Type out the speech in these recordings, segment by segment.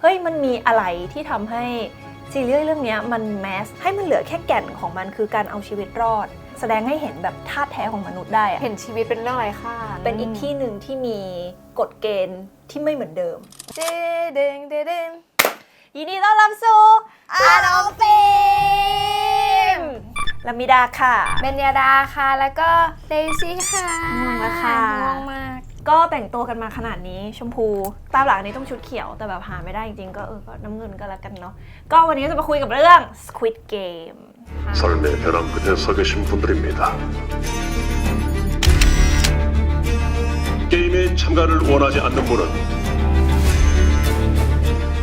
เฮ้ยมันมีอะไรที่ทำให้ซีรีส์เรื่องเนี้ยมันแมสให้มันเหลือแค่แก่นของมันคือการเอาชีวิตรอด แสดงให้เห็นแบบท่าตุแท้ของมนุษย์ได้อะเห็นชีวิตเป็นเรื่องไร้ค่าเป็นอีกที่หนึ่งที่มีกฎเกณฑ์ที่ไม่เหมือนเดิมเดเด้งเดเด้งยินดีต้อนรับสู่อาร์ตอฟิล์มลามิดาค่ะ เบญญาดาค่ะ แล้วก็เดซี่ค่ะง่วงแล้วค่ะง่วงมาก ก็แต่งตัวกันมาขนาดนี้ชมพู ตามหลักอันนี้ต้องชุดเขียว แต่แบบหาไม่ได้จริงๆ ก็เออก็น้ำเงินก็แล้วกันเนาะ ก็วันนี้จะมาคุยกับเรื่อง Squid Game 삶의 벼랑 끝에 서 계신 분들입니다. 게임에 참가를 원하지 않는 분은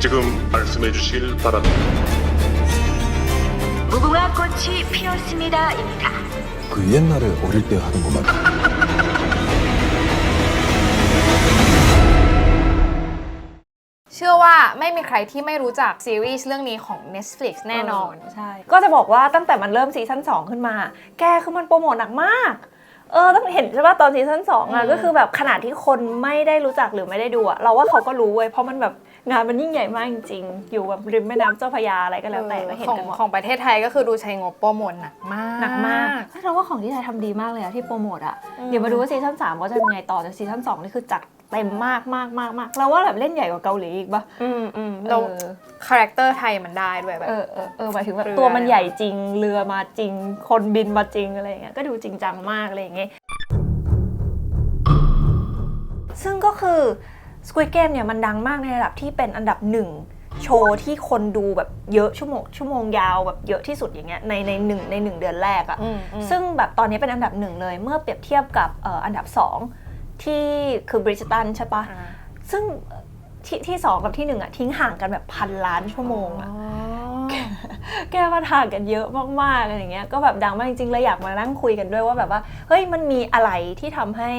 지금 말씀해 주시길 바랍니다. 무궁화 꽃이 피었습니다입니다. 그 옛날에 어릴 때 하는 것만 เชื่อว่าไม่มีใครที่ไม่รู้จักซีรีส์เรื่องนี้ของ Netflix แน่นอน ใช่ ก็จะบอกว่าตั้งแต่มันเริ่มซีซั่น2 ขึ้นมา แกคือมันโปรโมทหนักมาก เออต้องเห็นใช่ป่ะตอนซีซั่นสองอะอืมก็คือแบบขนาดที่คนไม่ได้รู้จักหรือไม่ได้ดูอะเราว่าเขาก็รู้เว้ยเพราะมันแบบงานมันยิ่งใหญ่มากจริงๆ อยู่แบบริมแม่น้ำเจ้าพระยาอะไรก็แล้วแต่ก็เห็นของกันหมดของประเทศไทยก็คือดูใช้งบโปรโมทหนักมาก หนักมากเรา ว่าของที่ไทยทำดีมากเลยอะที่โปรโมทอะอืมเดี๋ยวมาดูว่าซีซั่นสามเขาจะยังไงต่อแต่ซีซั่นสองนี่คือจัดเต็มมากมากมากมากเราว่าแบบเล่นใหญ่กว่าเกาหลีอีกปะอืมอืมเอเราอคาแรคเตอร์ไทยมันได้ด้วยแบบเออเออเออหมายถึงแบบเรือตัวมันใหญ่จริงเรือมาจริง คนบินมาจริงอะไรอย่างเงี้ยก็ดูจริงจังมากอะไรอย่างเงี้ยซึ่งก็คือ Squid Game เนี่ยมันดังมากในระดับที่เป็นอันดับหนึ่ง โชว์ที่คนดูแบบเยอะชั่วโมงชั่วโมงยาวแบบเยอะที่สุดอย่างเงี้ยในในหนึ่งในหนึ่งเดือนแรกอะอืมอืมซึ่งแบบตอนนี้เป็นอันดับหนึ่งเลย เมื่อเปรียบเทียบกับเอ่ออันดับสองที่คือบริสตันใช่ปะอ่าซึ่งที่ที่สองกับที่หนึ่งอะทิ้งห่างกันแบบพันล้านชั่วโมงอะอ๋อแก้ปัญหากันเยอะมากๆอะไรอย่างเงี้ยก็แบบดังมากจริงๆเลยอยากมานั่งคุยกันด้วยว่าแบบว่าเฮ้ยมันมีอะไรที่ทำให้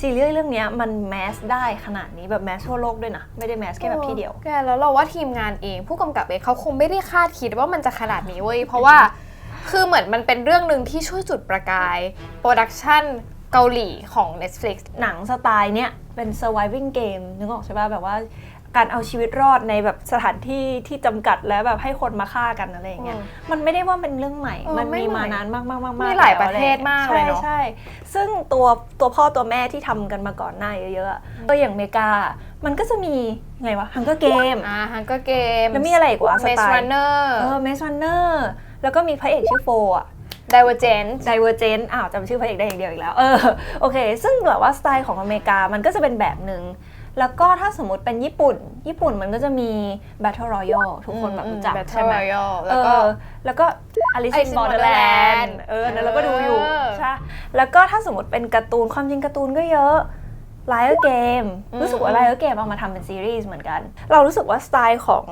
ซีรีส์เรื่องเนี้ยมันแมสได้ขนาดนี้แบบแมสทั่วโลกด้วยนะ ไม่ได้แมสแค่แบบที่เดียวแกแล้วเราว่าทีมงานเอง ผู้กำกับเองเขาคงไม่ได้คาดคิดว่ามันจะขนาดนี้เว้ยเพราะว่าคือเหมือนมันเป็นเรื่องหนึ่งที่ช่วยจุดประกายโปรดักชันเกาหลีของ Netflix หนังสไตล์เนี้ยเป็น surviving game นึกออกใช่ป่ะแบบว่า การเอาชีวิตรอดในแบบสถานที่ที่จำกัดแล้วแบบให้คนมาฆ่ากันอะไรอย่างเงี้ยอืมมันไม่ได้ว่าเป็นเรื่องใหม่เออมันไม่มีใหม่มานานมากๆๆๆมีหลายแวประเทศมากเลยเนอะใช่ใช่ซึ่งตัวตัวพ่อตัวแม่ที่ทำกันมาก่อนหน้าเยอะๆอะก็อย่างอเมริกามันก็จะมีไงวะฮังเกอร์เกมอ่าฮังก็เกมแล้วมีอะไรอีกวะสเมสไตรัล์นเนอร์เออเมส r ันเนอร์แล้วก็มีพระเอกชื่อโฟอะดิเวอร์เจน Divergent อ้าวจำชื่อพระเอกได้อย่างเดียวอีกแล้ว เออ โอเค ซึ่งแบบว่าสไตล์ของอเมริกามันก็จะเป็นแบบหนึ่ง แล้วก็ถ้าสมมติเป็นญี่ปุ่น ญี่ปุ่นมันก็จะมี Battle Royale ทุกคนแบบรู้จักแบทเทิใช่ลไหมรอยัลเอแล้วก็อแล้วก็ Alice Alice in in Borderland Borderland เออนั่นเราก็ดูอยู่เออใช่แล้วก็ถ้าสมมติเป็นการ์ตูนความจริงการ์ตูนก็เยอะ Liar Game อืมรู้สึกว่า Liar Game เอามาทำเป็นซีรีส์เหมือนกัน เรารู้สึกว่าสไตล์ของ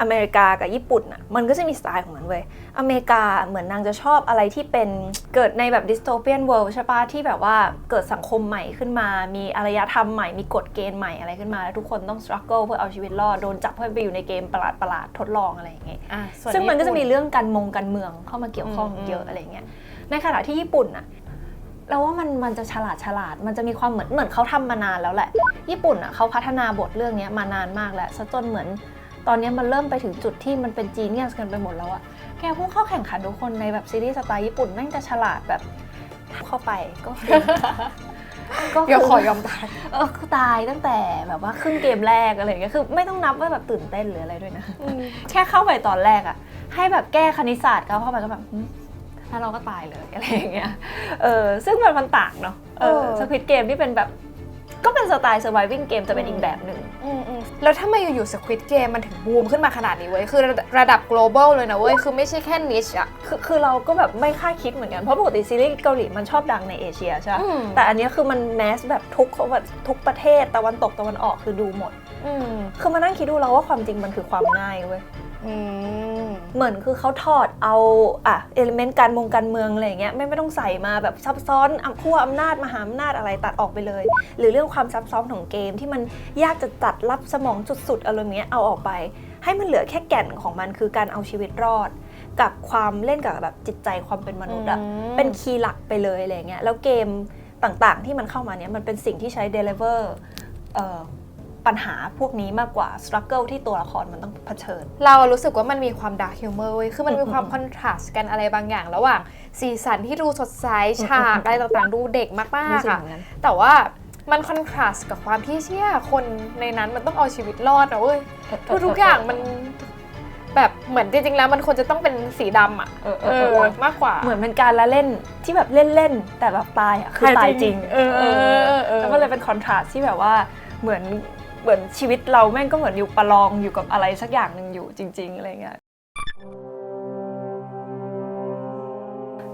อเมริกากับญี่ปุ่นอะมันก็จะมีสไตล์ของมันเว้ยอเมริกาเหมือนนางจะชอบอะไรที่เป็นเกิดในแบบดิสโทเปียนเวิลด์ใช่ปะที่แบบว่าเกิดสังคมใหม่ขึ้นมา มีอารยธรรมใหม่ มีกฎเกณฑ์ใหม่อะไรขึ้นมา แล้วทุกคนต้องสครัลเกิลเพื่อเอาชีวิตรอด โดนจับเพื่อไปอยู่ในเกมประหลาดประหลาดๆทดลองอะไรอย่างเงี้ยอะส่วซึ่งมันก็จะมีญี่ปุ่เรื่องการมงการเมืองเข้ามาเกี่ยวข้องอืมเยอะอะไรเงี้ยในขณะที่ญี่ปุ่นอะเราว่ามันมันจะฉลาดฉลาด มันจะมีความเหมือนเหมือนเขาทำมานานแล้วแหละ ญี่ปุ่นอะเขาพัฒนาบทเรื่องเนี้ยมานานมากแล้วซะจนเหมือน ตอนเนี้ยมันเริ่มไปถึงจุดที่มันเป็นจีเนียสกันไปหมดแล้วอะแกผู้เข้าแข่งขันทุกคนในแบบซีรีส์สไตล์ญี่ปุ่นแม่งจะฉลาดแบบเข้าไปก็คือก็เดี๋ยวคืขอยอมตายเออคือตายตั้งแต่แบบว่าครึ่งเกมแรกอะไรอย่างเงี้ยคือไม่ต้องนับว่าแบบตื่นเต้นหรืออะไรด้วยนะแค่เข้าไปตอนแรกอะให้แบบแก้คณิตศาสตร์ก็เข้าไปก็แบบหึแล้วเราก็ตายเลยอะไรอย่างเงี้ยเออซึ่งมันมันต่างเนาะเออเออสควิตเกมที่เป็นแบบ ก็เป็นสไตล์ surviving game จะเป็นอีกแบบหนึ่ง อืมอืมแล้วถ้ามาอยู่ๆสควิตเกมมันถึงบูมขึ้นมาขนาดนี้เว้ย คือระระดับ global เลยนะเว้ย คือไม่ใช่แค่ niche อะ คือคือเราก็แบบไม่คาดคิดเหมือนกัน เพราะปกติซีรีส์เกาหลีมันชอบดังในเอเชียใช่ปะอืม แต่อันเนี้ยคือมันแมสแบบทุกแบบทุกประเทศตะวันตกตะวันออกคือดูหมด อืม คือมานั่งคิดดูเราว่าความจริงมันคือความง่ายเว้ยอืม เหมือนคือเขาถอดเอาอะเอลิเมนต์การมงการเมืองอะไรอย่างเงี้ยไม่ไม่ต้องใส่มาแบบซับซ้อนอำขั้วอำนาจมหาอำนาจอะไรตัดออกไปเลย หรือเรื่องความซับซ้อนของเกมที่มันยากจะตัดรับสมองสุดๆอารมณ์เงี้ยเอาออกไป ให้มันเหลือแค่แก่นของมันคือการเอาชีวิตรอด กับความเล่นกับแบบจิตใจความเป็นมนุษย์อะอืมเป็นคีย์หลักไปเลยอะไรเงี้ยแล้วเกมต่างๆที่มันเข้ามาเนี้ยมันเป็นสิ่งที่ใช้ deliver เอ่อ ปัญหาพวกนี้มากกว่าสครัลเกิลที่ตัวละครมันต้องเผชิญ เรารู้สึกว่ามันมีความดาร์ h ฮิวเมอร์เว้ยคือมันมีความอืมคอนทราสต์กันอะไรบางอย่าง ระหว่างสีสันที่ดูสดใสฉากอะไรต่างๆ ดูเด็กมากรู้สึๆกอะเหมือนกันแต่ว่ามันคอนทราสต์กับความที่เชี่ยคนในนั้นมันต้องเอาชีวิตรอดนะเว้ยทุกๆอย่างมันแบบเหมือนจริงๆแล้วมันควรจะต้องเป็นสีดำอะเออเอเออเอออมากกว่า เหมือนเป็นการละเล่นที่แบบเล่นๆแต่แบบตายอะคือตายจริงเออเออเออเออแล้วก็เลยเป็นคอนทราสต์ที่แบบว่าเหมือน เหมือนชีวิตเราแม่งก็เหมือนอยู่ประลองอยู่กับอะไรสักอย่างหนึ่งอยู่จริง ๆอะไรเงี้ย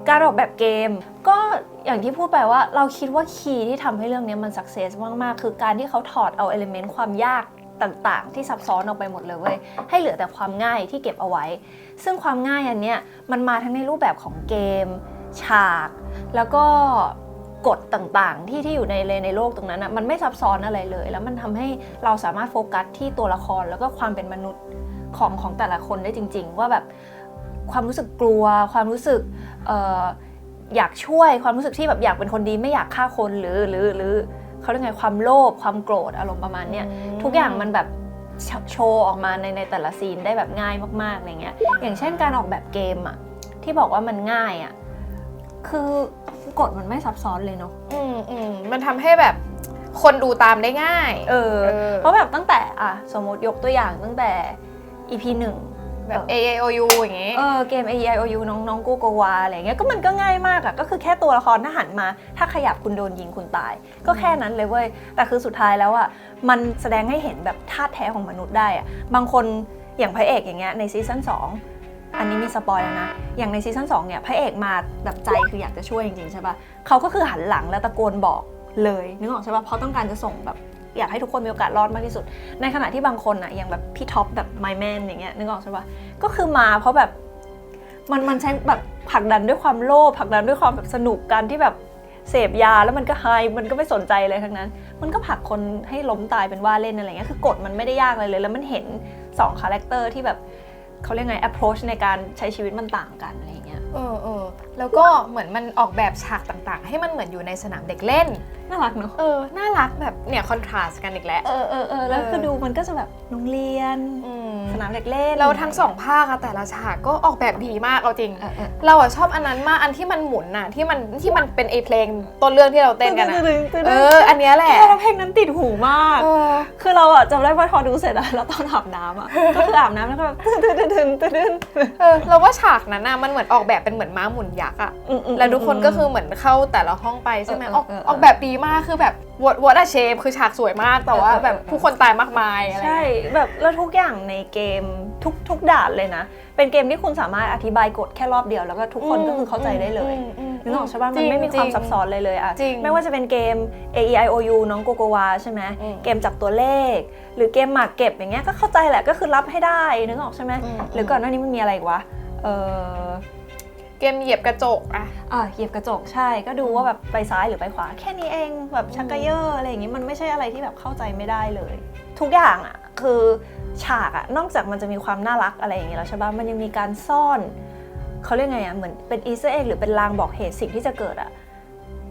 การออกแบบเกมก็อย่างที่พูดไปว่าเราคิดว่าคีย์ที่ทำให้เรื่องนี้มันสักเซสมากๆ คือการที่เขาถอดเอาเอลิเมนต์ความยากต่างๆ ที่ซับซ้อนออกไปหมดเลยเว้ยให้เหลือแต่ความง่ายที่เก็บเอาไว้ ซึ่งความง่ายอันเนี้ยมันมาทั้งในรูปแบบของเกม ฉาก แล้วก็ กฎต่างๆ ที่ที่อยู่ในในโลกตรงนั้นอะมันไม่ซับซ้อนอะไรเลย แล้วมันทำให้เราสามารถโฟกัสที่ตัวละครแล้วก็ความเป็นมนุษย์ของของแต่ละคนได้จริง ๆ ว่าแบบความรู้สึกกลัว ความรู้สึกเอ่ออยากช่วยความรู้สึกที่แบบอยากเป็นคนดีไม่อยากฆ่าคนหรือหรือหรือเขาเรียกไงความโลภความโกรธอารมณ์ประมาณเนี้ยทุกอย่างมันแบบโชโชว์ออกมาในในแต่ละซีนได้แบบง่ายมากๆอะไรเงี้ยอย่างเช่นการออกแบบเกมอะที่บอกว่ามันง่ายอะคือ กฎมันไม่ซับซ้อนเลยเนาะอืมอืมมันทำให้แบบคนดูตามได้ง่าย เออเออเพราะแบบตั้งแต่อะสมมติยกตัวอย่างตั้งแต่ EP หนึ่งแบบ A A O U อย่างงี้เออเกม A E I O U น้องน้องกูโกวาอะไรเงี้ยก็มันก็ง่ายมากอะก็คือแค่ตัวละครถ้าหันมา ถ้าขยับคุณโดนยิงคุณตาย ก็แค่นั้นเลยเว้ย แต่คือสุดท้ายแล้วอะมันแสดงให้เห็นแบบธาตุแท้ของมนุษย์ได้อะบางคนอย่างพระเอกอย่างเงี้ยในซีซั่น2 อันนี้มีสปอยแล้วนะ อย่างในซีซั่น2เนี่ยพระเอกมาแบบใจคืออยากจะช่วยจริงๆใช่ปะเขาก็คือหันหลังแล้วตะโกนบอกเลยนึกออกใช่ปะเพราะต้องการจะส่งแบบอยากให้ทุกคนมีโอกาสรอดมากที่สุด ในขณะที่บางคนอะอย่างแบบพี่ท็อปแบบไมแมนอย่างเงี้ยนึกออกใช่ปะก็คือมาเพราะแบบมันมันใช้แบบผลักดันด้วยความโลภผลักดันด้วยความแบบสนุกกันที่แบบเสพยาแล้วมันก็ไฮมันก็ไม่สนใจเลยทั้งนั้น มันก็ผลักคนให้ล้มตายเป็นว่าเล่นอะไรเงี้ยคือกฎมันไม่ได้ยากอะไรเลย แล้วมันเห็น2คาแรคเตอร์ที่แบบ เขาเรียกไง approach ในการใช้ชีวิตมันต่างกันอะไรเงี้ย เออเออแล้วก็เหมือนมันออกแบบฉากต่างๆ ให้มันเหมือนอยู่ในสนามเด็กเล่น น่ารักเนอะเออ น่ารักแบบเนี่ยคอนทราสต์กันอีกแล้ว เออเออเออแล้วเออคือดูมันก็จะแบบโรงเรียน อืมสนามเด็กเล่นแล้วทั้งสองภาคอะแต่ละฉากก็ออกแบบดีมากเอาจริง เออเออเราอะชอบอันนั้นมากอันที่มันหมุนน่ะที่มันที่มันเป็นไอเพลงต้นเรื่องที่เราเต้นกันอะตึ้งตึ้งตึ้งเอตึ้งออันเนี้ยแหละแล้วเพลงนั้นติดหูมาก เออ คือเราอะจำได้ว่าพอดูเสร็จอะแล้วตอนอาบน้ำอะก็คืออาบน้ำแล้วก็แบบตึ้งตึ้งตึ้งตึ้งตึ้งเออเราว่าฉากนั้นน่ะมันเหมือนออกแบบเป็นเหมือนม้าหมุนยักษ์อะอืมอืมแล้วทุกคนก็คือเหมือนเข้าแต่ละห้องไปใช่ไหมเออออกเออเออออกแบบดีมากคือแบบวอดวอดอะเชฟคือฉากสวยมากแต่ว่าเออเออแบบเออผู้คนตายมากมายอะไรใช่แบบแล้วทุกอย่างในเกมทุกทุกด่านเลยนะ เป็นเกมที่คุณสามารถอธิบายกฎแค่รอบเดียวแล้วก็ทุกคนก็คือเข้าใจได้เลยนึกออกใช่ป่ะมันไม่มีความซับซ้อนเลยเลยอะจริงไม่ว่าจะเป็นเกม A E I O U น้องโกโกวาใช่ไหมอืมเกมจับตัวเลข หรือเกมหมากเก็บอย่างเงี้ยก็เข้าใจแหละก็คือรับให้ได้นึกออกใช่ไหมอืมหรือก่อนหน้านี้มันมีอะไรอีกวะเออ เกมเหยียบกระจกอะอะเหยียบกระจกใช่ก็ดูว่าแบบไปซ้ายหรือไปขวา แค่นี้เองแบบชักกระเยอะอะไรอย่างงี้มันไม่ใช่อะไรที่แบบเข้าใจไม่ได้เลย ทุกอย่างอะคือฉากอะนอกจากมันจะมีความน่ารักอะไรอย่างงี้แล้วใช่ปะมันยังมีการซ่อนเขาเรียกไงอะเหมือนเป็นอีสเตอร์เอ็กหรือเป็นลางบอกเหตุสิ่งที่จะเกิดอะ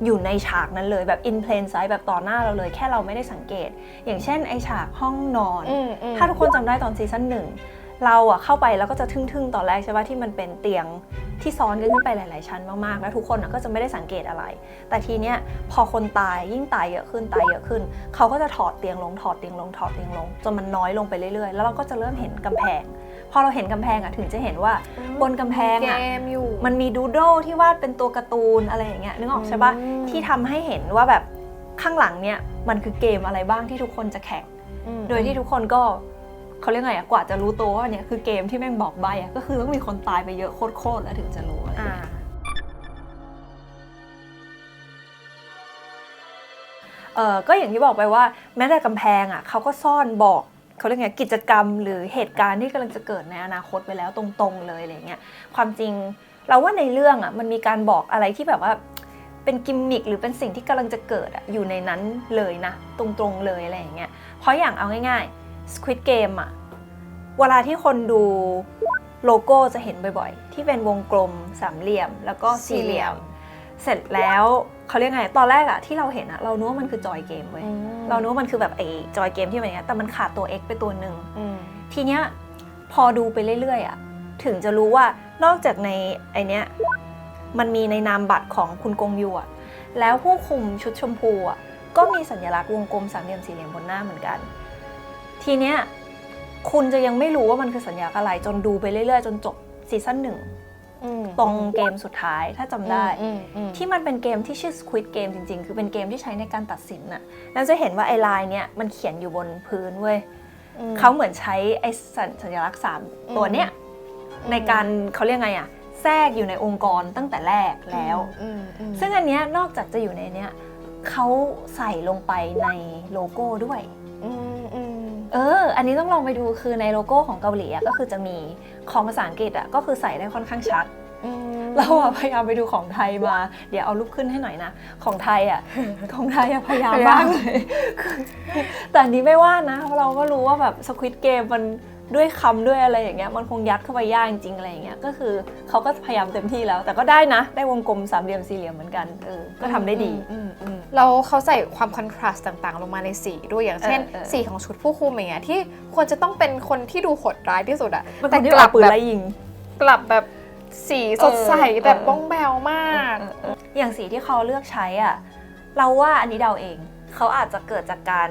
อยู่ในฉากนั้นเลยแบบ in plain sight แบบต่อหน้าเราเลย แค่เราไม่ได้สังเกต อย่างเช่นไอฉากห้องนอนอืมอืมถ้าทุกคนจำได้ตอนซีซั่นหนึ่ง เราอะเข้าไปแล้วก็จะทึ่งๆ ตอนแรกใช่ปะที่มันเป็นเตียงที่ซ้อนกันขึ้นไปหลายๆชั้นมากๆ แล้วทุกคนอะก็จะไม่ได้สังเกตอะไร แต่ทีเนี้ยพอคนตายยิ่งตายเยอะขึ้นตายเยอะขึ้น เขาก็จะถอดเตียงลงถอดเตียงลงถอดเตียงลงจนมันน้อยลงไปเรื่อยๆ แล้วเราก็จะเริ่มเห็นกำแพง พอเราเห็นกำแพงอะถึงจะเห็นว่าบนกำแพงเกอะมอยู่มันมีดูโดที่วาดเป็นตัวการ์ตูนอะไรอย่างเงี้ยนึกออกใช่ปะอืมที่ทำให้เห็นว่าแบบข้างหลังเนี่ยมันคือเกมอะไรบ้างที่ทุกคนจะแข่งอืมโดยที่ทุกคนก็ เขาเรียกไงอะกว่าจะรู้ตัวว่าเนี่ยคือเกมที่แม่งบอกใบอะก็คือต้องมีคนตายไปเยอะโคตรๆแล้วถึงจะรู้อะไรอย่างอ่าเงี้ย เออก็อย่างที่บอกไปว่าแม้แต่กำแพงอะเขาก็ซ่อนบอกเขาเรียกไงกิจกรรมหรือเหตุการณ์ที่กำลังจะเกิดในอนาคตไปแล้วตรงๆเลยอะไรเงี้ยความจริงเราว่าในเรื่องอะมันมีการบอกอะไรที่แบบว่าเป็นกิมมิคหรือเป็นสิ่งที่กำลังจะเกิดอะอยู่ในนั้นเลยนะ ตรงๆเลยอะไรอย่างเงี้ยเพราะอย่างเอาง่ายๆ Squid Game อะเวลาที่คนดูโลโก้จะเห็นบ่อยๆ ที่เป็นวงกลมสามเหลี่ยม แล้วก็สี่เหลี่ยม เสร็จแล้วเขาเรียกไง ตอนแรกอะที่เราเห็นอะเรานึกว่ามันคือจอยเกมเว้ย เรานึกว่ามันคือแบบไอ้จอยเกมที่มันอย่างเงี้ย แต่มันขาดตัว X ไปตัวหนึ่งอืมทีเนี้ยพอดูไปเรื่อยๆอะถึงจะรู้ว่านอกจากในไอเนี้ยมันมีในนามบัตรของคุณกงยูอะแล้วผู้คุมชุดชมพูอะก็มีสัญลักษณ์วงกลมสามเหลี่ยมสี่เหลี่ยมบนหน้าเหมือนกัน ทีเนี้ยคุณจะยังไม่รู้ว่ามันคือสัญญาณอะไร จนดูไปเรื่อยๆ จนจบซีซั่นหนึ่งอืมตรงเกมสุดท้ายถ้าจำได้อืมอืมที่มันเป็นเกมที่ชื่อ Squid Game จริงๆ คือเป็นเกมที่ใช้ในการตัดสินน่ะแล้วจะเห็นว่าไอ้ลายเนี่ยมันเขียนอยู่บนพื้นเว้ยอืมเขาเหมือนใช้ไอ้สัญสัญลักษณ์สามอืมตัวเนี้ยอืมในการเขาเรียกไงอะแทรกอยู่ในองค์กรตั้งแต่แรกแล้วอืมอืมซึ่งอันเนี้ยนอกจากจะอยู่ในเนี้ยเขาใส่ลงไปในโลโก้ด้วยอืมอืม เออ อันนี้ต้องลองไปดูคือในโลโก้ของเกาหลีอะก็คือจะมีของภาษาอังกฤษอะก็คือใส่ได้ค่อนข้างชัดอืมเราอะพยายามไปดูของไทยมา เดี๋ยวเอารูปขึ้นให้หน่อยนะ ของไทยอะของไทยอะพยายามมากเลยคือแต่อันนี้ไม่ว่านะเพราะเราก็รู้ว่าแบบสควิตเกมมัน ด้วยคำด้วยอะไรอย่างเงี้ยมันคงยัดเข้าไปยากจริงๆอะไรอย่างเงี้ยก็คือเขาก็พยายามเต็มที่แล้ว แต่ก็ได้นะได้วงกลมสามเหลี่ยมสี่เหลี่ยมเหมือนกันเออก็ทำได้ดีอืมอืมเราเขาใส่ความคอนทราสต์ต่างๆ ลงมาในสีด้วยอย่างเช่นเออเออสีของชุดผู้คุมอย่างเงี้ยที่ควรจะต้องเป็นคนที่ดูโหดร้ายที่สุดอะแต่แต่ที่กกลัลับบปืนแบบไล่ยิงกลับแบบสีสดใสเออแบบเออบ้องแบวมาก อย่างสีที่เขาเลือกใช้อะเราว่าอันนี้เดาเอง เขาอาจจะเกิดจากการ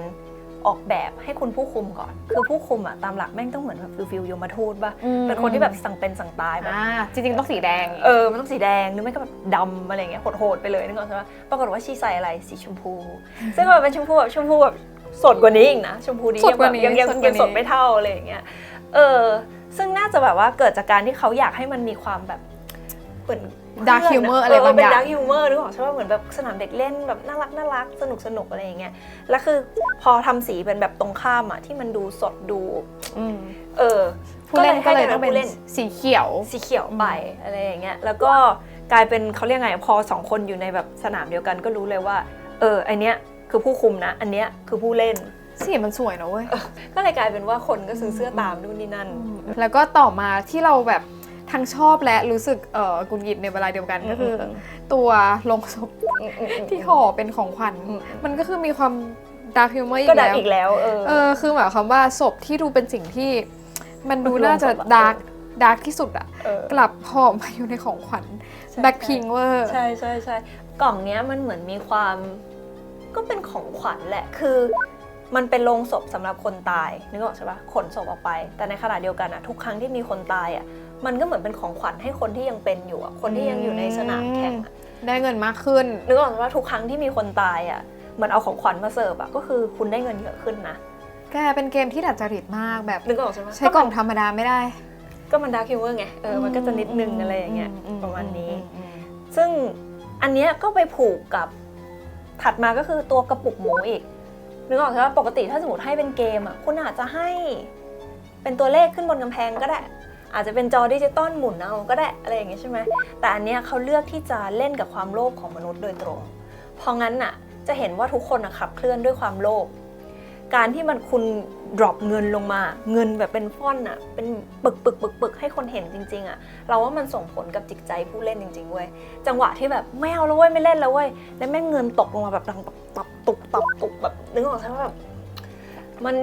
ออกแบบให้คุณผู้คุมก่อน คือผู้คุมอะตามหลักแม่งต้องเหมือนแบบฟิลฟิลยมทูตป่ะ อืม เป็นคนที่แบบสั่งเป็นสั่งตายแบบอ่าจริงๆต้องสีแดงเออมันต้องสีแดงหรือไม่ก็แบบดำอะไรเงี้ยโหดๆไปเลยนึกออกใช่ปะปรากฏว่าชีใส่อะไรสีชมพู ซึ่งแบบเป็นชมพูแบบชมพูแบบสดกว่านี้อีกนะชมพูนี้สดกว่านี้ยังแบบยังสดกว่านี้ ยังสดไม่เท่าอะไรอย่างเงี้ยเออซึ่งน่าจะแบบว่าเกิดจากการที่เขาอยากให้มันมีความแบบเหมือน ดาร์คฮิวเมอร์อะไรบางเป็นอย่าดางร์คฮิวเมอร์นึกออกใช่ปะเหมือนแบบสนามเด็กเล่นแบบน่ารักน่ารักสนุกสนุกอะไรอย่างเงี้ยแล้วคือพอทำสีเป็นแบบตรงข้ามอะที่มันดูสดดูอืมเออผู้เล่นก็เลยให้ต้องเป็นผู้เล่นสีเขียวสีเขียวไปอะไรอย่างเงี้ยแล้วก็กลายเป็นเขาเรียกไงพอสองคนอยู่ในแบบสนามเดียวกันก็รู้เลยว่า เอออันเนี้ยคือผู้คุมนะ อันเนี้ยคือผู้เล่นสีมันสวยนะเว้ยก็เลยกลายเป็นว่าคนก็ซื้อเสื้อตามนู่นนี่นั่น แล้วก็ต่อมาที่เราแบบ ทั้งชอบและรู้สึกเออกุนยิดในเวลาเดียวกันก็คืออมตัวลงศพที่ห่อเป็นของขวัญอืมมันก็คือมีความดาร์คฮิวเมอร์อีก็กดักแล้วอีกแล้วเออ เออคือหมายความว่าศพที่ดูเป็นสิ่งที่ มันดูมันคือน่าจะโรงศพอะดาร์กดาร์กที่สุดอะเออ กลับห่อมาอยู่ในของขวัญใช่แบ็คพิงเวอร์ใช่ใช่ใช่กล่องเนี้ยมันเหมือนมีความ ก็เป็นของขวัญแหละคือ มันเป็นโรงศพสำหรับคนตายนึกออกใช่ปะขนศพออกไป แต่ในขณะเดียวกันอะทุกครั้งที่มีคนตายอะ มันก็เหมือนเป็นของขวัญให้คนที่ยังเป็นอยู่อะคนที่ยังอยู่ในสนามแข่งอะได้เงินมากขึ้นนึกออกไหมว่าทุกครั้งที่มีคนตายอะเหมือนเอาของขวัญมาเสิร์ฟอะก็คือคุณได้เงินเยอะขึ้นนะแกเป็นเกมที่ดัดจริตมากแบบนึกออกใช่ไหมใช้กล่องธรรมดาไม่ได้ ก็มันดาร์คิวเวอร์ไงเออมันก็จะนิดนึงอะไรอย่างเงี้ยอืประมาณนี้อืมอืมซึ่งอันเนี้ยก็ไปผูกกับถัดมาก็คือตัวกระปุกหมูอีกนึกออกใช่ไหมปกติถ้าสมมติให้เป็นเกมอะคุณอาจจะให้เป็นตัวเลขขึ้นบนกำแพงก็ได้ อาจจะเป็นจอดิจิตอลหมุนเอาก็ได้อะไรอย่างเงี้ยใช่ไหมแต่อันเนี้ยเขาเลือกที่จะเล่นกับความโลภของมนุษย์โดยตรง เพราะงั้นน่ะจะเห็นว่าทุกคนขับเคลื่อนด้วยความโลภการที่มันคุณ drop เงินลงมา เงินแบบเป็นฟ่อนอะเป็นปึกปึกปึกปึกให้คนเห็นจริง ๆอะเราว่ามันส่งผลกับจิตใจผู้เล่นจริงๆเว้ยจังหวะที่แบบไม่เอาแล้วเว้ยไม่เล่นแล้วเว้ยแล้วแม่งเงินตกลงมาแบบดังตับตับตุกตับตุกแบบนึกออกใช่ไหมแบบมัน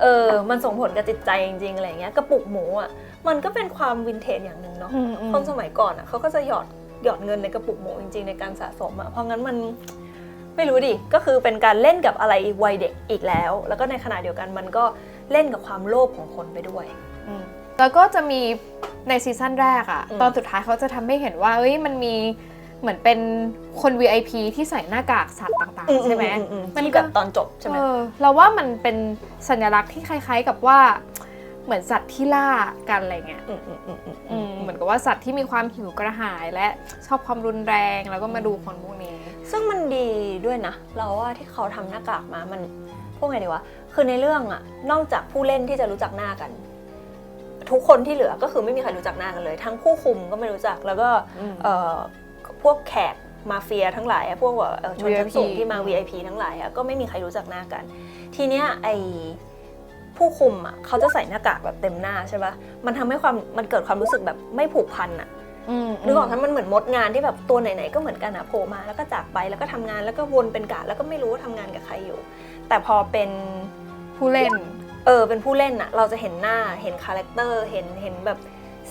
เออมันส่งผลกับจิตใจจริงๆอะไรเงี้ยกระปุกหมูอะ มันก็เป็นความวินเทจอย่างหนึ่งเนาะอืมอืมคนสมัยก่อนอะเขาก็จะหยอดหยอดเงินในกระปุกหมูจริงๆในการสะสมอะเพราะงั้นมันไม่รู้ดิ ก็คือเป็นการเล่นกับอะไรวัยเด็กอีกแล้ว แล้วก็ในขณะเดียวกันมันก็เล่นกับความโลภของคนไปด้วยอืมแล้วก็จะมีในซีซั่นแรกอะอืมตอนสุดท้ายเขาจะทำให้เห็นว่าเอ้ยมันมีเหมือนเป็นคน VIP ที่ใส่หน้ากากสัตว์ต่างๆ ใช่ไหมมันแบบตอนจบใช่ไหมเออเราว่ามันเป็นสัญลักษณ์ที่คล้าย ๆกับว่า เหมือนสัตว์ที่ล่ากันอะไรเงี้ยอืมอืมอืมอืมอืมเหมือนกับว่าสัตว์ที่มีความหิวกระหายและชอบความรุนแรงแล้วก็มาดูคนพวกนี้ ซึ่งมันดีด้วยนะ เราว่าที่เขาทำหน้ากากมามันพวกไงดีวะคือในเรื่องอะนอกจากผู้เล่นที่จะรู้จักหน้ากัน ทุกคนที่เหลือก็คือไม่มีใครรู้จักหน้ากันเลย ทั้งผู้คุมก็ไม่รู้จักแล้วก็อืมเอ่อพวกแขกมาเฟียทั้งหลายอะพวกแบบเอ่อชนชั้น VIP สูงที่มา VIP ทั้งหลายอะก็ไม่มีใครรู้จักหน้ากัน ทีเนี้ยไอ ผู้คุมอะเขาจะใส่หน้ากากแบบเต็มหน้าใช่ปะมันทำให้ความมันเกิดความรู้สึกแบบไม่ผูกพันอะนึกออกไหมมันเหมือนมดงานที่แบบตัวไหนๆก็เหมือนกันอะโผล่มาแล้วก็จากไปแล้วก็ทำงานแล้วก็วนเป็นกะแล้วก็ไม่รู้ว่าทำงานกับใครอยู่ แต่พอเป็นผู้เล่น เออเป็นผู้เล่นอะเราจะเห็นหน้าเห็นคาแรคเตอร์เห็นเห็นแบบ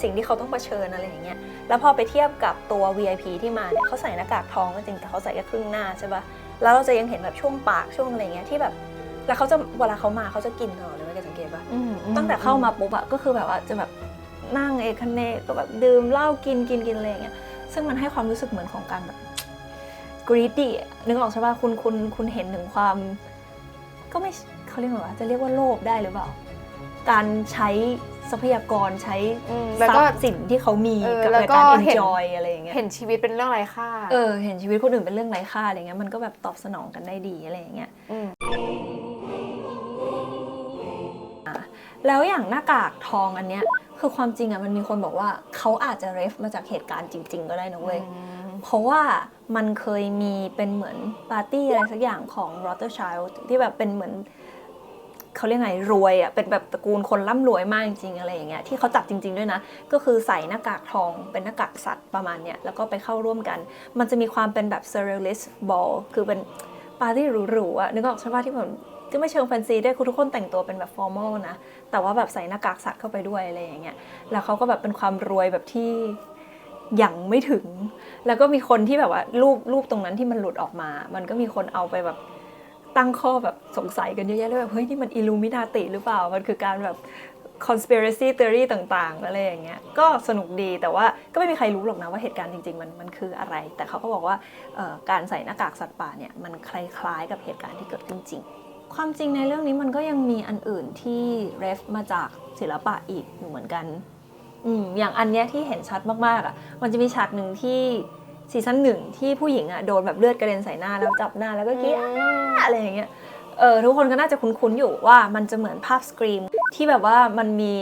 สิ่งที่เขาต้องเผชิญอะไรอย่างเงี้ยแล้วพอไปเทียบกับตัว VIP ที่มาเนี่ยเขาใส่หน้ากากทองก็จริงแต่เขาใส่แค่ครึ่งหน้าใช่ปะแล้วเราจะยังเห็นแบบช่วงปากช่วงอะไรเงี้ยที่แบบ แล้วเขาจะเวลาเขามาเขาจะกินตลอด ปะตั้งแต่เข้ามาปุ๊บอะก็คือแบบว่าจะแบบนั่งเอคันเน่ก็แบบดื่มเหล้ากินกินกินอะไรอย่างเงี้ยซึ่งมันให้ความรู้สึกเหมือนของการแบบกรีดดี้นึกออกใช่ป่ะคุณคุณคุณเห็นถึงความ ก็ไม่เขาเรียกว่าจะเรียกว่าโลภได้หรือเปล่า การใช้ทรัพยากรใช้อืมทรัแล้วก็พย์สินที่เขามีเออกับแล้วก็การเห็น enjoy อะไรอย่างเงี้ยเห็นชีวิตเป็นเรื่องไร้ค่าเออเห็นชีวิตคนอื่นเป็นเรื่องไร้ค่าอะไรเงี้ยมันก็แบบตอบสนองกันได้ดีอะไรอย่างเงี้ย แล้วอย่างหน้ากากทองอันเนี้ยคือความจริงอะมันมีคนบอกว่าเขาอาจจะเรฟมาจากเหตุการณ์จริง ๆ ก็ได้นะเว้ยเพราะว่ามันเคยมีเป็นเหมือนปาร์ตี้อะไรสักอย่างของ r o t h s c h i l d ที่แบบเป็นเหมือนเขาเรียกไงรวยอะเป็นแบบตระกูลคนร่ำรวยมากจริงๆอะไรอย่างเงี้ยที่เขาจัดจริง ๆด้วยนะ ก็คือใส่หน้ากากทองเป็นหน้ากากสัตว์ประมาณเนี้ยแล้วก็ไปเข้าร่วมกัน มันจะมีความเป็นแบบ surrealist ball คือเป็นปาร์ตี้หรูๆอะนึกออกใช่ปะที่ผม ก็ไม่เชิงแฟนซีด้วยคือทุกคนแต่งตัวเป็นแบบ formal นะ แต่ว่าแบบใส่หน้ากากสัตว์เข้าไปด้วยอะไรอย่างเงี้ย แล้วเขาก็แบบเป็นความรวยแบบที่ยังไม่ถึง แล้วก็มีคนที่แบบว่ารูปรูปตรงนั้นที่มันหลุดออกมา มันก็มีคนเอาไปแบบตั้งข้อแบบสงสัยกันเยอะแยะเลยแบบเฮ้ยนี่มันอิลูมินาติหรือเปล่า มันคือการแบบ conspiracy theory ต่างๆ อะไรอย่างเงี้ย ก็สนุกดีแต่ว่าก็ไม่มีใครรู้หรอกนะว่าเหตุการณ์จริงๆ มันมันคืออะไร แต่เขาก็บอกว่าการใส่หน้ากากสัตว์ป่าเนี่ย มันคล้ายๆ กับเหตุการณ์ที่เกิดขึ้นจริง ความจริงในเรื่องนี้มันก็ยังมีอันอื่นที่เรฟมาจากศิลปะอีกอยู่เหมือนกันอืมอย่างอันเนี้ยที่เห็นชัดมากๆอะ มันจะมีฉากหนึ่งที่ซีซั่นหนึ่งที่ผู้หญิงอะโดนแบบเลือดกระเด็นใส่หน้าแล้วจับหน้าแล้วก็กรี้อะไรอย่างเงี้ย เออทุกคนก็น่าจะคุ้นๆอยู่ว่ามันจะเหมือนภาพสกรีมที่แบบว่ามันมี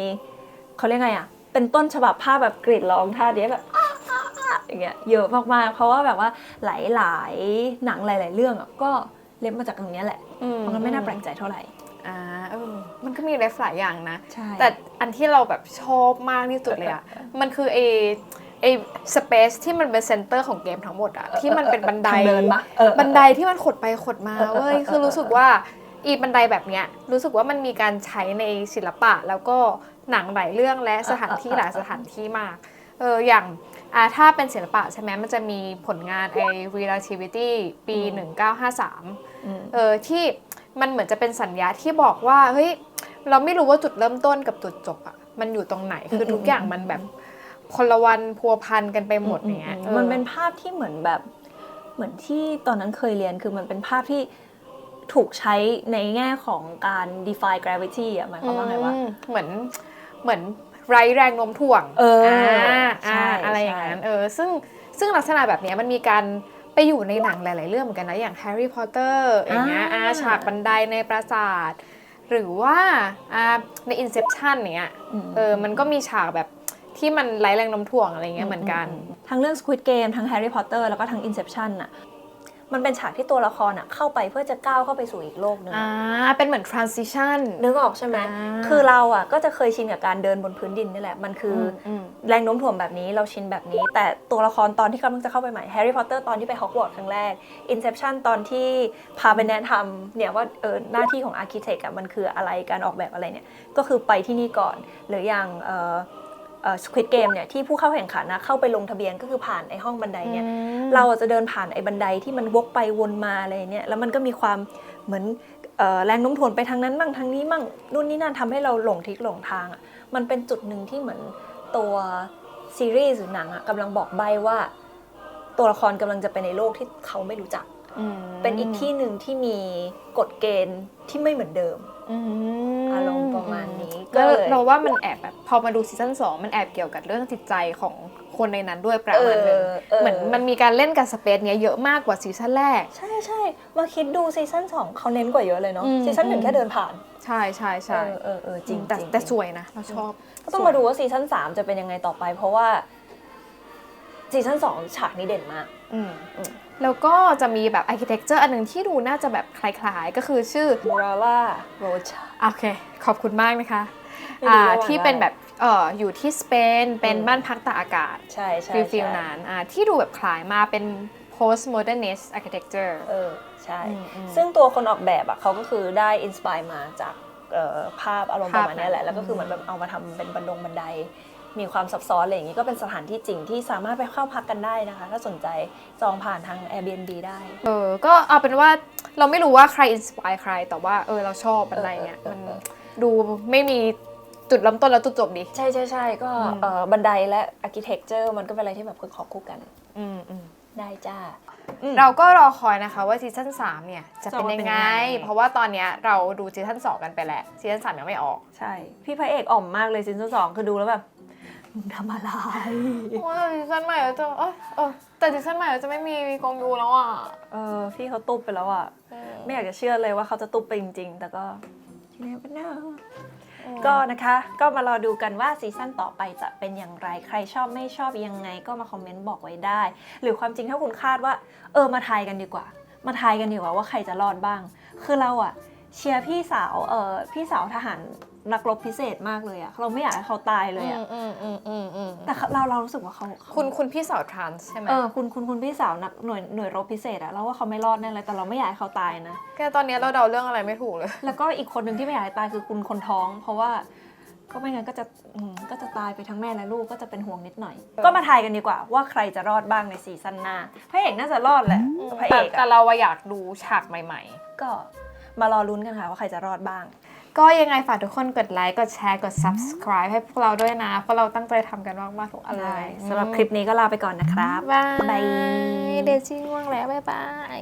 เขาเรียกไงอะ เป็นต้นฉบับภาพแบบกรีดร้องท่าเดียวแบบอ้าอ้าอ้าอย่างเงี้ยเยอะมากๆ เพราะว่าแบบว่าหลายๆหนังหลาย ๆ เรื่องอะก็ เล็บมาจากตรงเนี้ยแหละเพราะงั้นไม่น่าแปลกใจเท่าไหร่ อ่าเออมันก็มีเรฟหลายอย่างนะ ใช่ แต่อันที่เราแบบชอบมากที่สุดเลยอะ มันคือเอไอสเปซที่มันเป็นเซนเตอร์ของเกมทั้งหมดอะที่มันเป็นบันไดทางเดินปะเออเออบันไดที่มันขดไปขดมาเออเออเว้ยเออคือรู้สึกว่าอีบันไดแบบเนี้ยรู้สึกว่ามันมีการใช้ในศิลปะ แล้วก็หนังหลายเรื่องและสถานที่หลายสถานที่มากเอออย่าง อ่าถ้าเป็นศิลปะใช่ไหมมันจะมีผลงานไอ relativity ปี 1953อืมเออที่มันเหมือนจะเป็นสัญญาที่บอกว่าเฮ้ยเราไม่รู้ว่าจุดเริ่มต้นกับจุดจบอะมันอยู่ตรงไหนคือทุกอย่างมันแบบคนละวันพัวพันกันไปหมดอย่างเงี้ยอืมมันเป็นภาพที่เหมือนแบบเหมือนที่ตอนนั้นเคยเรียนคือมันเป็นภาพที่ถูกใช้ในแง่ของการ defy gravity อะหมายความว่าไงวะอืมเหมือนเหมือน ไร้แรงโน้มถ่วงเอออ่าใช่อ่าอะไรอย่างใช่นั้นเออซึ่งซึ่งลักษณะแบบเนี้ยมันมีการไปอยู่ในหนังหลาย ๆ เรื่องเหมือนกันนะ อย่างแฮร์รี่พอตเตอร์อย่างเงี้ยอ่าฉากบันไดในปราสาท หรือว่าอ่าใน Inception เนี้ยมเออมันก็มีฉากแบบที่มันไร้แรงโน้มถ่วงอะไรเงี้ยเหมือนกัน ทั้งเรื่อง Squid Game ทั้ง Harry Potter แล้วก็ทั้ง Inception น่ะ มันเป็นฉากที่ตัวละครอะเข้าไปเพื่อจะก้าวเข้าไปสู่อีกโลกหนึงอ่าเป็นเหมือน transition นึกออกใช่ไหมอ่าคือเราอะก็จะเคยชินกับการเดินบนพื้นดินนี่แหละ มันคืออมแรงโน้มถ่วงแบบนี้เราชินแบบนี้ แต่ตัวละครตอนที่กำลังจะเข้าไปใหม่แฮร์รี่พอตเตอร์ตอนที่ไปฮอกวอตส์ครั้งแรก Inception ตอนที่พาไปแนะนำเนี่ยว่าเออหน้าที่ของอาร์เคเต็กอะมันคืออะไรการออกแบบอะไรเนี่ยก็คือไปที่นี่ก่อนหรืออย่างเอ่อ เอ่อ Squid Game เนี่ยที่ผู้เข้าแข่งขันนะเข้าไปลงทะเบียนก็คือผ่านไอ้ห้องบันไดเนี่ยเราอาจจะเดินผ่านไอ้บันไดที่มันวกไปวนมาอะไรเนี่ยแล้วมันก็มีความเหมือนเอ่อแรงโน้มถ่วงไปทางนั้นบ้างทางนี้บ้างนู่นนี่นั่นทำให้เราหลงทิศหลงทางอะมันเป็นจุดหนึ่งที่เหมือนตัวซีรีส์หรือหนังอะกำลังบอกใบว่า ตัวละครกำลังจะไปในโลกที่เขาไม่รู้จัก เป็นอีกที่หนึ่งที่มีกฎเกณฑ์ที่ไม่เหมือนเดิมอารมณ์ประมาณนี้ก็ก็เลยเราว่ามันแอบแบบพอมาดูซีซั่น2มันแอบเกี่ยวกับเรื่องจิตใจของคนในนั้นด้วยประมาณหนึงเออเออเหมือนมันมีการเล่นกับสเปซเนี้ยเยอะมากกว่าซีซั่นแรก ใช่ใช่มาคิดดูซีซั่นสองเขาเน้นกว่าเยอะเลยเนาะอืมซีซั่นหนึ่งอืมแค่เดินผ่าน ใช่ใช่ใช่เออเออเออจริงแต่จริงแต่จริงสวยนะเราชอบก็ต้องมาดูว่าซีซั่น3จะเป็นยังไงต่อไป เพราะว่าซีซั่น2ฉากนี้เด่นมากอืมอืม แล้วก็จะมีแบบอาร์เคเต็กเจอร์อันหนึงที่ดูน่าจะแบบคล้ายๆ ก็คือชื่อ m o r a l a Rocha โอเค ขอบคุณมากนะคะไม่รู้อ่าว่าที่เป็นแบบเอออยู่ที่สเปนเป็นอืมบ้านพักตากอากาศ ใช่ใช่ฟิลฟิลใช่นั้นอะที่ดูแบบคล้ายมาเป็น postmodernist architecture เออ ใช่อืมอืมซึ่งตัวคนออกแบบอะเขาก็คือได้อินสปายมาจากเอ่อภาพอารมณ์ปภาพระมาณเนี้ยแหละนั้นแล้วก็คือเหมือนแบบเอามาทำเป็นบันดงบันได มีความซับซ้อนอะไรอย่างนี้ก็เป็นสถานที่จริงที่สามารถไปเข้าพักกันได้นะคะ ถ้าสนใจจองผ่านทาง Airbnb ได้ เออ ก็เอาเป็นว่าเราไม่รู้ว่าใครอินสปายใคร แต่ว่าเออเราชอบอะไรเงี้ยเออมันเออดูไม่มีจุดเริ่มต้นแล้วจุดจบดี ใช่ใช่ใช่ก็อืมเอ่อบันไดและ architecture มันก็เป็นอะไรที่แบบคือขอคู่กัน อืมอืมได้จ้า เราก็รอคอยนะคะว่าซีซั่น3เนี่ยจะเป็นจะยังไงเป็นยังไง เพราะว่าตอนเนี้ยเราดูซีซั่น2กันไปแล้วซีซั่น3ยังไม่ออก ใช่ พี่พระเอกอ่อมมากเลยซีซั่นสองคือดูแล้วแบบ มึงทำอะไรว่าซีซั่นใหม่เราจะเอยเออแต่ซีซั่นใหม่เราจะไม่มีกองยูแล้วอะเออพี่เขาตุบไปแล้วอะไม่อยากจะเชื่อเลยว่าเขาจะตุบไปจริงๆ แต่ก็ที่นี่เป็นเนอก็นะคะ ก็มารอดูกันว่าซีซั่นต่อไปจะเป็นอย่างไร ใครชอบไม่ชอบยังไง ก็มาคอมเมนต์บอกไว้ได้ หรือความจริงถ้าคุณคาดว่า เออมาทายกันดีกว่า มาทายกันดีกว่าว่าใครจะรอดบ้าง คือเราอะ เชียร์พี่สาวเออพี่สาวทหารนักรบพิเศษมากเลยอะเราไม่อยากให้เขาตายเลยอะอืมอืมอืมอืมแต่เราเรารู้สึกว่าเขาเขาคุณคุณพี่สาวทรานส์ใช่ไหมเออคุณคุณคุณพี่สาวนักหน่วยหน่วยรบพิเศษอะเราว่าเขาไม่รอดแน่เลยแต่เราไม่อยากให้เขาตายนะแกตอนเนี้ยเราเดาเรื่องอะไรไม่ถูกเลย แล้วก็อีกคนหนึ่งที่ไม่อยากให้ตายคือคุณคนท้อง เพราะว่าก็ไม่งั้นก็จะอืมก็จะตายไปทั้งแม่และลูกก็จะเป็นห่วงนิดหน่อย ก็มาทายกันดีกว่าว่าใครจะรอดบ้างในซีซั่นหน้าพระเอกน่าจะรอดแหละพระเอแต่กแต่อะเราอะอยากดูฉากใหม่ก็ มารอลุ้นกันค่ะว่าใครจะรอดบ้างๆก็ยังไงฝากทุกคนกดไลค์กดแชร์กด subscribe ให้พวกเราด้วยนะ เพราะเราตั้งใจทำกันมากๆทุกอันเลได้ยสำหรับคลิปนี้ก็ลาไปก่อนนะครับบายเดซี่ง่วงแล้วบ๊ายบาย